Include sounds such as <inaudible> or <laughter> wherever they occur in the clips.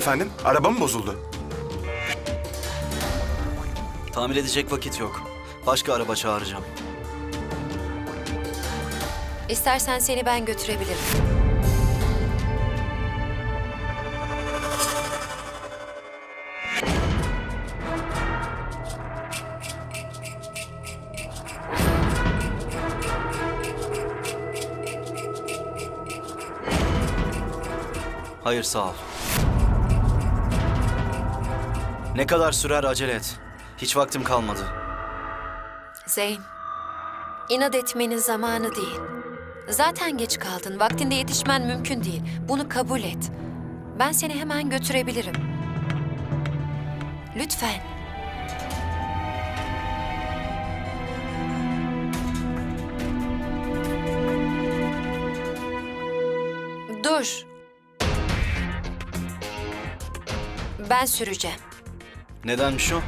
Efendim? Araba mı bozuldu? Tamir edecek vakit yok. Başka araba çağıracağım. İstersen seni ben götürebilirim. Hayır sağ ol. Ne kadar sürer acele et. Hiç vaktim kalmadı. Zeyn, inat etmenin zamanı değil. Zaten geç kaldın. Vaktinde yetişmen mümkün değil. Bunu kabul et. Ben seni hemen götürebilirim. Lütfen. Dur. Ben süreceğim. Nedenmiş o?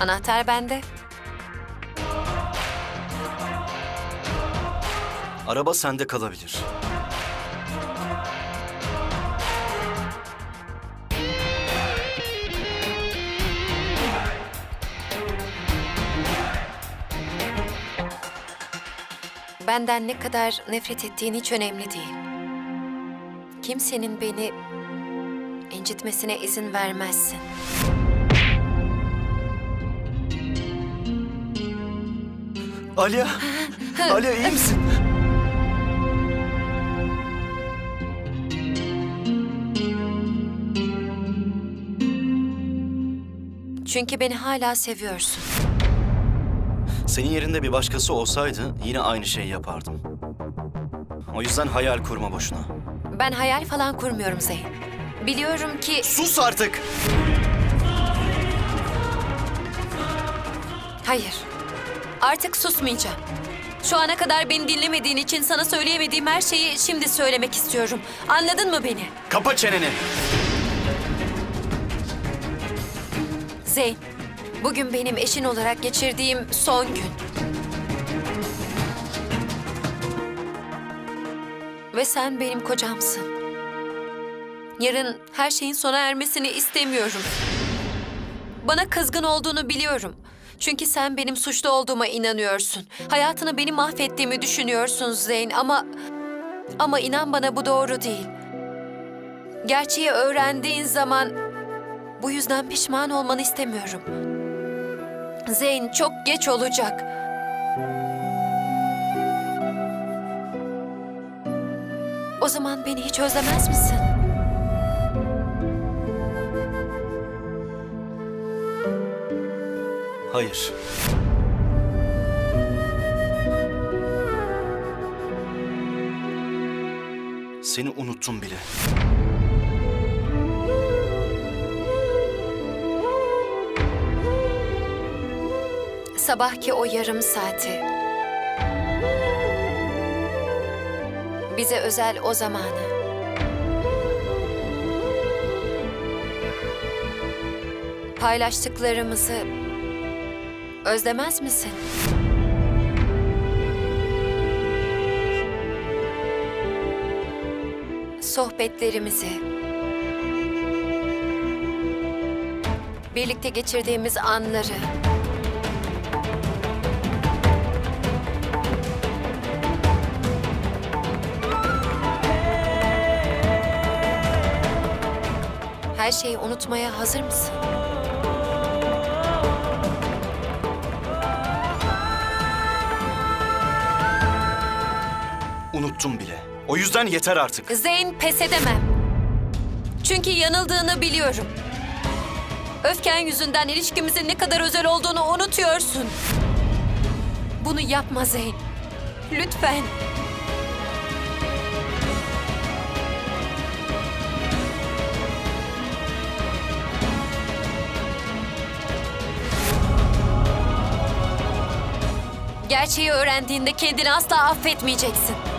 Anahtar bende. Araba sende kalabilir. Benden ne kadar nefret ettiğin hiç önemli değil. Kimsenin beni incitmesine izin vermezsin. Aliya! Aliya iyi misin? Çünkü beni hala seviyorsun. Senin yerinde bir başkası olsaydı yine aynı şeyi yapardım. O yüzden hayal kurma boşuna. Ben hayal falan kurmuyorum Zeyn. Biliyorum ki Sus artık! hayır. Artık susmayacağım. Şu ana kadar beni dinlemediğin için sana söyleyemediğim her şeyi şimdi söylemek istiyorum. Anladın mı beni? Kapa çeneni! Zeyn, bugün benim eşin olarak geçirdiğim son gün. Ve sen benim kocamsın. Yarın her şeyin sona ermesini istemiyorum. Bana kızgın olduğunu biliyorum. Çünkü sen benim suçlu olduğuma inanıyorsun. Hayatını benim mahvettiğimi düşünüyorsun Zeyn ama... Ama inan bana bu doğru değil. Gerçeği öğrendiğin zaman bu yüzden pişman olmanı istemiyorum. Zeyn çok geç olacak. O zaman beni hiç özlemez misin? Hayır. Seni unuttum bile. Sabahki o yarım saati. Bize özel o zamanı. Paylaştıklarımızı özlemez misin? Sohbetlerimizi, birlikte geçirdiğimiz anları. Her şeyi unutmaya hazır mısın? Unuttum bile. O yüzden yeter artık. Zeyn pes edemem. Çünkü yanıldığını biliyorum. Öfken yüzünden ilişkimizin ne kadar özel olduğunu unutuyorsun. Bunu yapma Zeyn. Lütfen. Gerçeği öğrendiğinde kendini asla affetmeyeceksin.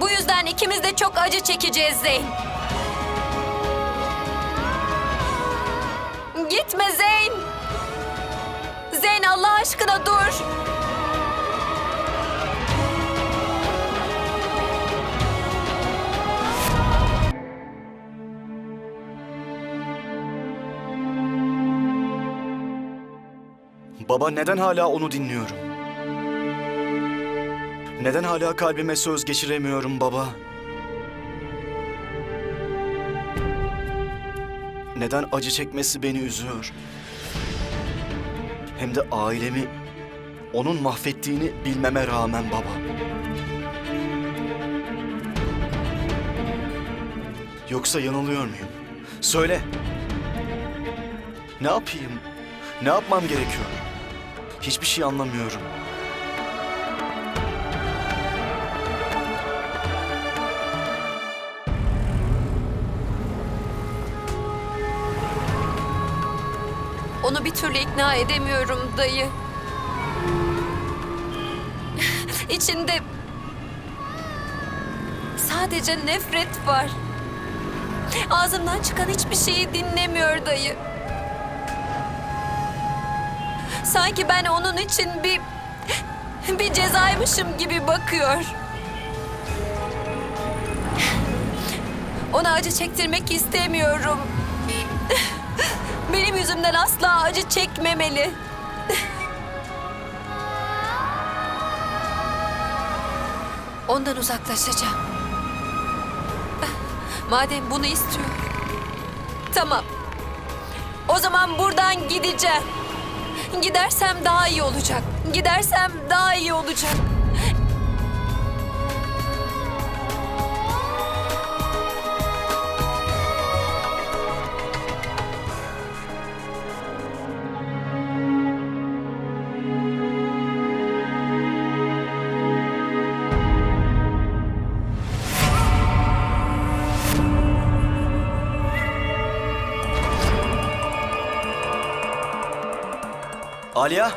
Bu yüzden ikimiz de çok acı çekeceğiz Zeyn. Gitme Zeyn. Zeyn Allah aşkına dur. Baba neden hala onu dinliyorum? Neden hala kalbime söz geçiremiyorum baba? Neden acı çekmesi beni üzüyor? Hem de ailemi onun mahvettiğini bilmeme rağmen baba. Yoksa yanılıyor muyum? Söyle. Ne yapayım? Ne yapmam gerekiyor? Hiçbir şey anlamıyorum. Onu bir türlü ikna edemiyorum dayı. <laughs> İçinde sadece nefret var. Ağzımdan çıkan hiçbir şeyi dinlemiyor dayı. Sanki ben onun için bir bir cezaymışım gibi bakıyor. Ona acı çektirmek istemiyorum. <laughs> Benim yüzümden asla acı çekmemeli. Ondan uzaklaşacağım. Madem bunu istiyor. Tamam. O zaman buradan gideceğim. Gidersem daha iyi olacak. Gidersem daha iyi olacak. Aliya?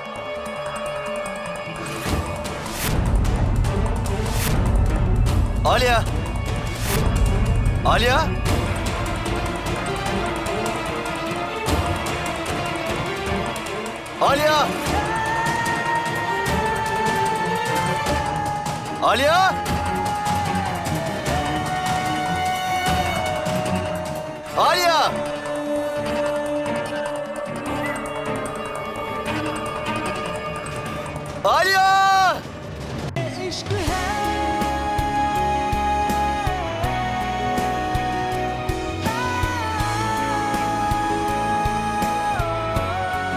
Aliya? Aliya? Aliya? Aliya? Aliya? Alo!